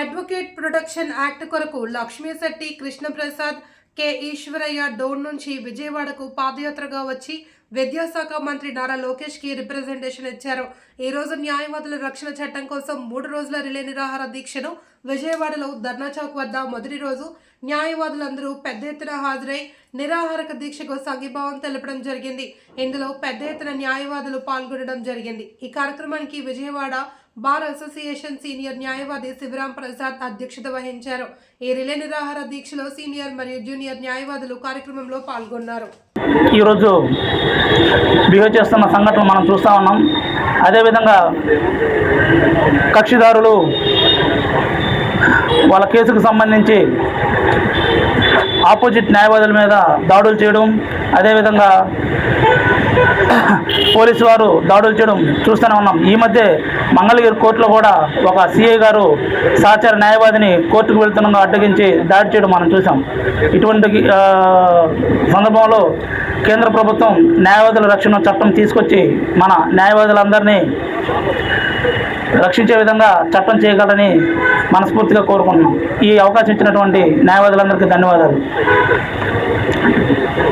Advocate protection act కొరకు Lakshmisetti Krishnaprasad K. Eshwaraiah Dhone నుంచి విజయవాడకు పాదయాత్రగా వచ్చి విద్యాశాఖ మంత్రి నారా లోకేష్కి రిప్రజెంటేషన్ ఇచ్చారు. ఈ రోజు న్యాయవాదుల రక్షణ చట్టం కోసం మూడు రోజుల రిలే నిరాహార దీక్షను విజయవాడలో ధర్నా చౌక్ వద్ద మొదటి రోజు న్యాయవాదులందరూ పెద్ద ఎత్తున హాజరై నిరాహారక దీక్షకు సంఘీభావం తెలపడం జరిగింది. ఇందులో పెద్ద ఎత్తున న్యాయవాదులు పాల్గొనడం జరిగింది. ఈ కార్యక్రమానికి విజయవాడ బార్ అసోసియేషన్ సీనియర్ న్యాయవాది శివరాం ప్రసాద్ అధ్యక్షత వహించారు. ఈ రిలే నిరాహార దీక్షలో సీనియర్ మరియు జూనియర్ న్యాయవాదులు కార్యక్రమంలో పాల్గొన్నారు. ఈరోజు బిహేవ్ చేస్తున్న సంఘటనలు మనం చూస్తూ ఉన్నాం. అదేవిధంగా కక్షిదారులు వాళ్ళ కేసుకు సంబంధించి ఆపోజిట్ న్యాయవాదుల మీద దాడులు చేయడం అదేవిధంగా పోలీసు వారు దాడులు చేయడం చూస్తూనే ఉన్నాం. ఈ మధ్య మంగళగిరి కోర్టులో కూడా ఒక సిఐ గారు సహచార న్యాయవాదిని కోర్టుకు వెళ్తున్న అడ్డగించి దాడి చేయడం మనం చూసాం ఇటువంటి సందర్భంలో కేంద్ర ప్రభుత్వం న్యాయవాదుల రక్షణ చట్టం తీసుకొచ్చి మన న్యాయవాదులందరినీ రక్షించే విధంగా చట్టం చేయగలని మనస్ఫూర్తిగా కోరుకుంటున్నాం. ఈ అవకాశం ఇచ్చినటువంటి న్యాయవాదులందరికీ ధన్యవాదాలు మనం యొక్క రక్షణ చట్టం గురించి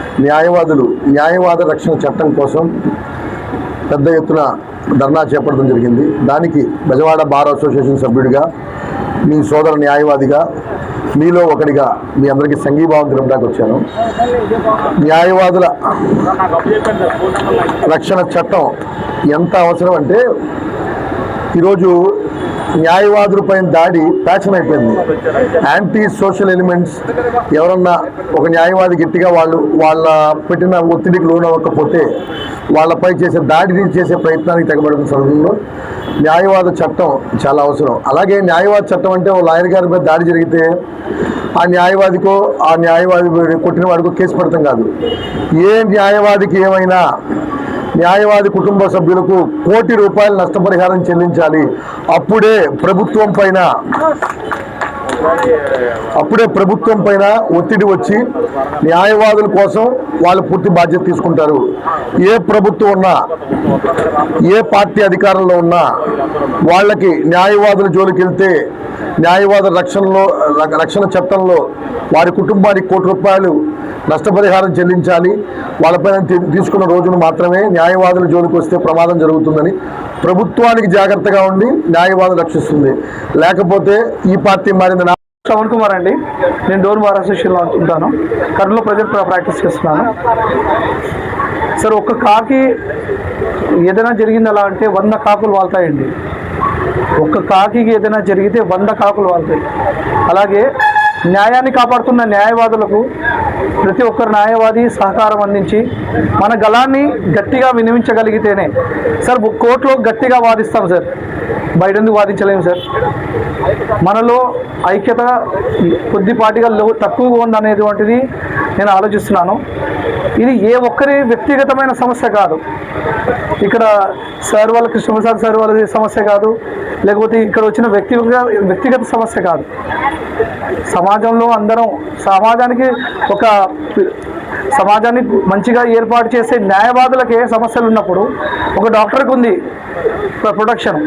న్యాయవాదులు న్యాయవాద రక్షణ చట్టం కోసం పెద్ద ఎత్తున ధర్నా చేపట్టడం జరిగింది. దానికి బెజవాడ బార్ అసోసియేషన్ సభ్యుడిగా మీ సోదర న్యాయవాదిగా మీలో ఒకడిగా మీ అందరికీ సంఘీభావం తెలుపడానికి వచ్చాను. న్యాయవాదుల రక్షణ చట్టం ఎంత అవసరం అంటే ఈరోజు న్యాయవాదులపైన దాడి ఫ్యాషన్ అయిపోయింది యాంటీ సోషల్ ఎలిమెంట్స్ ఎవరన్నా ఒక న్యాయవాది గట్టిగా వాళ్ళు వాళ్ళ పెట్టిన ఒత్తిడికి లోనవ్వకపోతే వాళ్ళపై చేసే దాడిని చేసే ప్రయత్నానికి తెగబడిన సందర్భంలో న్యాయవాద చట్టం చాలా అవసరం. అలాగే న్యాయవాద చట్టం అంటే ఓ లాయర్ గారి మీద దాడి జరిగితే ఆ న్యాయవాదికో ఆ న్యాయవాది కొట్టిన వాడికో కేసు పెడతాం కాదు. ఏ న్యాయవాదికి ఏమైనా న్యాయవాది కుటుంబ సభ్యులకు కోటి రూపాయల నష్టపరిహారం చెల్లించాలి. అప్పుడే ప్రభుత్వం పైన అప్పుడే ప్రభుత్వం పైన ఒత్తిడి వచ్చి న్యాయవాదుల కోసం వాళ్ళు పూర్తి బాధ్యత తీసుకుంటారు. ఏ ప్రభుత్వం ఉన్నా ఏ పార్టీ అధికారంలో ఉన్నా వాళ్ళకి న్యాయవాదుల జోలికి వెళ్తే న్యాయవాద రక్షణలో రక్షణ చట్టంలో వారి కుటుంబానికి కోటి రూపాయలు నష్టపరిహారం చెల్లించాలి. వాళ్ళపైన తీసుకున్న రోజును మాత్రమే న్యాయవాదుల జోలికి వస్తే ప్రమాదం జరుగుతుందని ప్రభుత్వానికి జాగ్రత్తగా ఉండి న్యాయవాదం రక్షిస్తుంది. లేకపోతే ఈ పార్టీ మారింది నా- శ్రవణ్ కుమార్ అండి. నేను డోర్ బార్ అసోసియేషన్లో ఉంటాను. కర్నూలు ప్రజెంట్ ప్రాక్టీస్ చేస్తున్నాను. సార్ ఒక్క కాకి ఏదైనా జరిగింది అలా అంటే వంద కాకులు వాళ్తాయండి. ఒక్క కాకి ఏదైనా జరిగితే వంద కాకులు వాళ్తాయి. అలాగే న్యాయాన్ని కాపాడుతున్న న్యాయవాదులకు ప్రతి ఒక్కరు న్యాయవాది సహకారం అందించి మన గలాన్ని గట్టిగా వినిమించగలిగితేనే సార్ కోర్టులో గట్టిగా వాదిస్తాం సార్. బయట ఎందుకు వాదించలేము సార్. మనలో ఐక్యత కొద్దిపాటిగా లో తక్కువగా ఉందనేటువంటిది నేను ఆలోచిస్తున్నాను. ఇది ఏ ఒక్కరి వ్యక్తిగతమైన సమస్య కాదు. ఇక్కడ సార్ వాళ్ళ కృష్ణప్రసాద్ సార్ వాళ్ళది సమస్య కాదు. లేకపోతే ఇక్కడ వచ్చిన వ్యక్తిగత వ్యక్తిగత సమస్య కాదు. సమాజంలో అందరం సమాజానికి ఒక సమాజాన్ని మంచిగా ఏర్పాటు చేసే న్యాయవాదులకు ఏ సమస్యలు ఉన్నప్పుడు ఒక డాక్టర్కి ఉంది ప్రొటెక్షన్.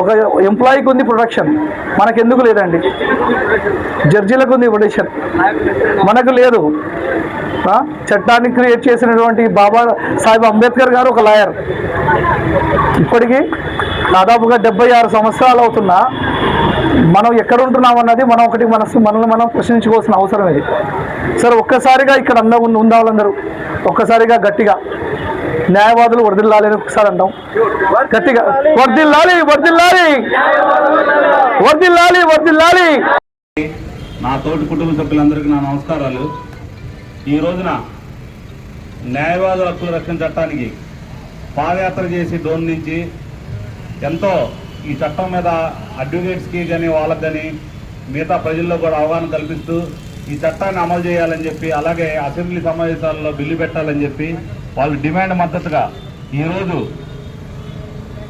ఒక ఎంప్లాయీకి ఉంది ప్రొటెక్షన్. మనకెందుకు లేదండి? జడ్జీలకు ఉంది ప్రొటెక్షన్. మనకు లేదు. చట్టాన్ని క్రియేట్ చేసినటువంటి బాబా సాహెబ్ అంబేద్కర్ గారు ఒక లాయర్. ఇప్పటికీ దాదాపుగా డెబ్బై ఆరు సంవత్సరాలు అవుతున్నా మనం ఎక్కడ ఉంటున్నాం అన్నది మనం ఒకటి మనసు మనల్ని మనం ప్రశ్నించుకోవాల్సిన అవసరం ఇది. సరే ఒక్కసారిగా ఇక్కడ అంద ఉందా వాళ్ళందరూ ఒక్కసారిగా గట్టిగా. న్యాయవాదులు వర్దిల్లాలని ఒకసారి అంటాం గట్టిగా. వర్దిల్లాలి వర్దిల్లాలి వర్దిల్లాలి వర్దిల్లాలి నా తోటి కుటుంబ సభ్యులందరికీ నా నమస్కారాలు. ఈ రోజున న్యాయవాదుల హక్కులు రక్షణ చట్టానికి పాదయాత్ర చేసి డోన్ నుంచి ఎంతో ఈ చట్టం మీద అడ్వకేట్స్కి కానీ వాళ్ళకి కానీ మిగతా ప్రజల్లో కూడా అవగాహన కల్పిస్తూ ఈ చట్టాన్ని అమలు చేయాలని చెప్పి అలాగే అసెంబ్లీ సమావేశాల్లో బిల్లు పెట్టాలని చెప్పి వాళ్ళు డిమాండ్ మద్దతుగా ఈరోజు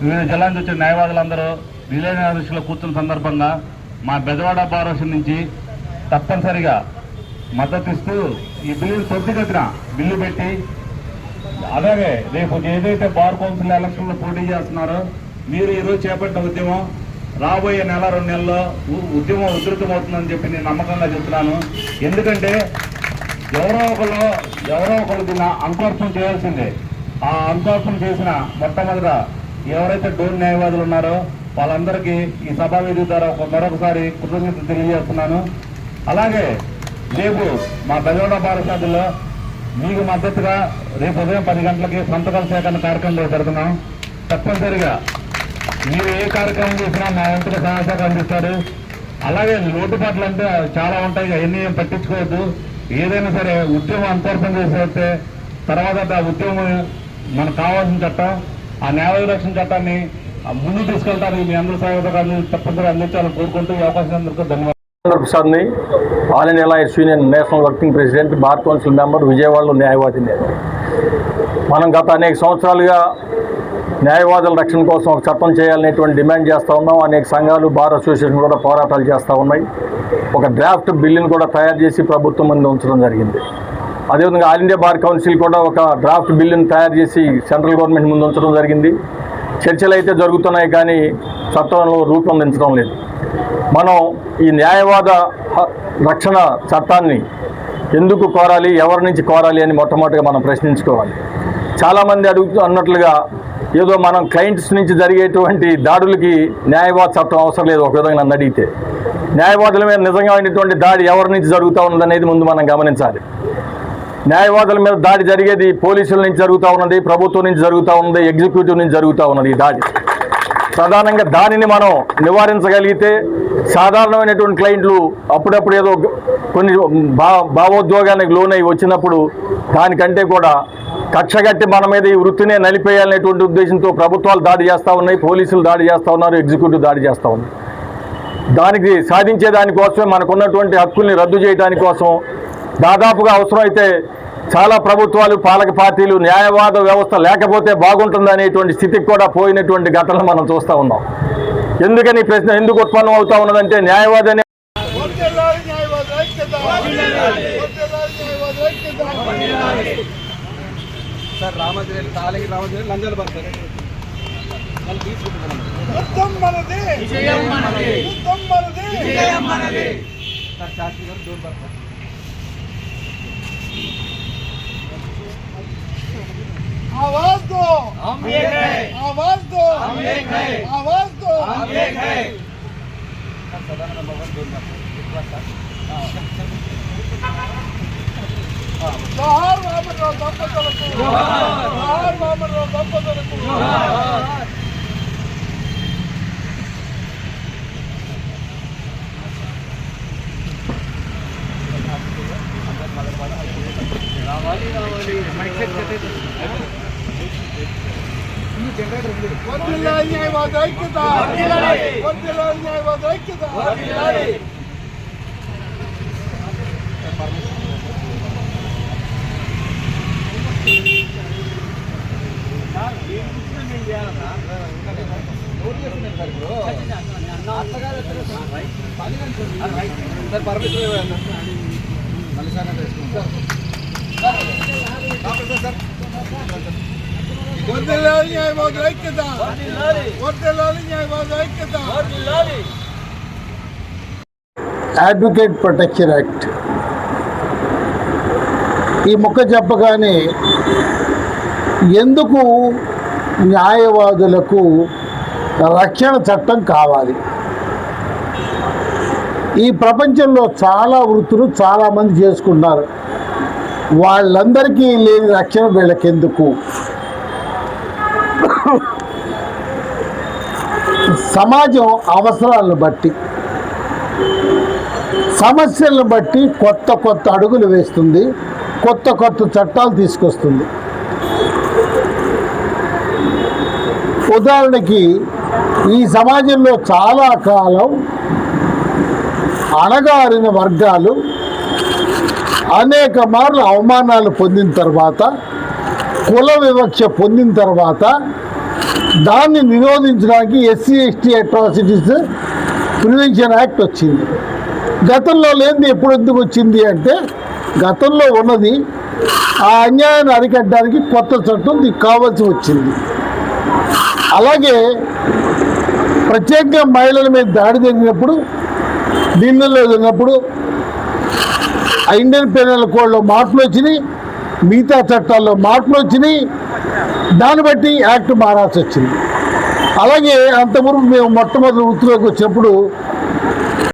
వివిధ జిల్లా నుంచి వచ్చిన న్యాయవాదులందరూ రిలే దృష్టిలో కూర్చున్న సందర్భంగా మా బెజవాడ బారోషం నుంచి తప్పనిసరిగా మద్దతు ఇస్తూ ఈ బిల్లును త్వరితగతిన బిల్లు పెట్టి అలాగే రేపు ఏదైతే బార్ కౌన్సిల్ ఎలక్షన్లో పోటీ చేస్తున్నారో మీరు ఈరోజు చేపట్టిన ఉద్యమం రాబోయే నెల రెండు నెలల్లో ఉ- ఉద్యమం ఉధృతమవుతుందని చెప్పి నేను నమ్మకంగా చెప్తున్నాను. ఎందుకంటే ఎవరో ఒకరు ఎవరో ఒకరు దీన్ని అంకురం చేయాల్సిందే. ఆ అంకురం చేసిన మొట్టమొదట ఎవరైతే డోర్ న్యాయవాదులు ఉన్నారో వాళ్ళందరికీ ఈ సభావేది ద్వారా ఒక మరొకసారి కృతజ్ఞత తెలియజేస్తున్నాను. అలాగే రేపు మా బెజవాడ పాఠశాలలో మీకు మద్దతుగా రేపు ఉదయం పది గంటలకి సంతకాల సేకరణ కార్యక్రమం జరుగుతున్నాం. తప్పనిసరిగా మీరు ఏ కార్యక్రమం చేసినా మా వంతుగా సహాయ అందిస్తారు. అలాగే లోటుపాట్లు అంటే చాలా ఉంటాయి అవన్నీ ఏం పట్టించుకోవద్దు. ఏదైనా సరే ఉద్యమం అంతర్పం చేసేస్తే తర్వాత ఆ ఉద్యమం మనకు కావాల్సిన చట్టం ఆ న్యాయ రక్షణ చట్టాన్ని ముందు ముందుకు మీ అందరూ సహాయపడాలని తప్పనిసరిగా అందించాలని కోరుకుంటూ ఈ అవకాశం అందరికీ ధన్యవాదాలు. ప్రసాద్ని all India lawyers union national working president bar council member విజయవాడలో న్యాయవాది నేను. మనం గత అనేక సంవత్సరాలుగా న్యాయవాదుల రక్షణ కోసం ఒక చట్టం చేయాలనేటువంటి డిమాండ్ చేస్తూ ఉన్నాం. అనేక సంఘాలు బార్ అసోసియేషన్ కూడా పోరాటాలు చేస్తూ ఉన్నాయి. ఒక డ్రాఫ్ట్ బిల్లును కూడా తయారు చేసి ప్రభుత్వం ముందు ఉంచడం జరిగింది. అదేవిధంగా ఆల్ ఇండియా బార్ కౌన్సిల్ కూడా ఒక డ్రాఫ్ట్ బిల్లును తయారు చేసి సెంట్రల్ గవర్నమెంట్ ముందు ఉంచడం జరిగింది. చర్చలు అయితే జరుగుతున్నాయి కానీ చట్టంలో రూపొందించడం లేదు. మనం ఈ న్యాయవాద రక్షణ చట్టాన్ని ఎందుకు కోరాలి ఎవరి నుంచి కోరాలి అని మొట్టమొదటిగా మనం ప్రశ్నించుకోవాలి. చాలామంది అడుగుతూ అన్నట్లుగా ఏదో మనం క్లయింట్స్ నుంచి జరిగేటువంటి దాడులకి న్యాయవాద చట్టం అవసరం లేదు ఒక విధంగా నన్ను అడిగితే. న్యాయవాదుల మీద నిజంగా అయినటువంటి దాడి ఎవరి నుంచి జరుగుతూ ఉందనేది ముందు మనం గమనించాలి. న్యాయవాదుల మీద దాడి జరిగేది పోలీసుల నుంచి జరుగుతూ ఉన్నది ప్రభుత్వం నుంచి జరుగుతూ ఉన్నది ఎగ్జిక్యూటివ్ నుంచి జరుగుతూ ఉన్నది ఈ దాడి. ప్రధానంగా దానిని మనం నివారించగలిగితే సాధారణమైనటువంటి క్లయింట్లు అప్పుడప్పుడు ఏదో కొన్ని భా భావోద్వేగానికి లోనై వచ్చినప్పుడు దానికంటే కూడా కక్షగట్టి మన మీద ఈ వృత్తినే నలిపేయాలనేటువంటి ఉద్దేశంతో ప్రభుత్వాలు దాడి చేస్తూ ఉన్నాయి పోలీసులు దాడి చేస్తూ ఉన్నారు ఎగ్జిక్యూటివ్ దాడి చేస్తూ ఉన్నారు దానికి సాధించే దానికోసమే మనకున్నటువంటి హక్కుల్ని రద్దు చేయడానికి కోసం దాదాపుగా అవసరమైతే చాలా ప్రభుత్వాలు పాలక పార్టీలు న్యాయవాద వ్యవస్థ లేకపోతే బాగుంటుంది అనేటువంటి స్థితికి కూడా పోయినటువంటి ఘటనలు మనం చూస్తూ ఉన్నాం. ఎందుకని ప్రశ్న ఎందుకు ఉత్పన్నం అవుతా ఉన్నదంటే న్యాయవాది అనే మనది. విజయం మనది. మనది. आवाज दो हम एक है జోహార్ రామరావు దంపతులకు జోహార్ రామరావు దంపతులకు వర్ధిల్లాలి న్యాయవాద ఐక్యత. వర్ధిల్లాలి న్యాయవాద ఐక్యత. వర్ధిల్లాలి న్యాయవాద ఐక్యత న్యాయవాద ఐక్యత అడ్వకేట్ ప్రొటెక్షన్ యాక్ట్ ఈ ముక్క చెప్పగానే ఎందుకు న్యాయవాదులకు రక్షణ చట్టం కావాలి? ఈ ప్రపంచంలో చాలా వృత్తులు చాలామంది చేసుకున్నారు వాళ్ళందరికీ లేని రక్షణ వీళ్ళకెందుకు? సమాజం అవసరాలను బట్టి సమస్యలను బట్టి కొత్త కొత్త అడుగులు వేస్తుంది కొత్త కొత్త చట్టాలు తీసుకొస్తుంది. ఉదాహరణకి ఈ సమాజంలో చాలా కాలం అణగారిన వర్గాలు అనేక మార్లు అవమానాలు పొందిన తర్వాత కుల వివక్ష పొందిన తర్వాత దాన్ని నిరోధించడానికి SC ST atrocities prevention act వచ్చింది. గతంలో లేనిది ఎప్పుడు ఎందుకు వచ్చింది అంటే గతంలో ఉన్నది ఆ అన్యాయాన్ని అరికట్టడానికి కొత్త చట్టం దీనికి కావాల్సి వచ్చింది. అలాగే ప్రత్యేకంగా మహిళల మీద దాడి జరిగినప్పుడు నిన్నలో జరిగినప్పుడు ఆ ఇండియన్ పెనల్ కోడ్లో మార్పులు వచ్చినాయి మిగతా చట్టాల్లో మార్పులు వచ్చినాయి దాన్ని బట్టి యాక్ట్ మారాల్సి వచ్చింది. అలాగే అంతవరకు మేము మొట్టమొదటి వృత్తిలోకి వచ్చినప్పుడు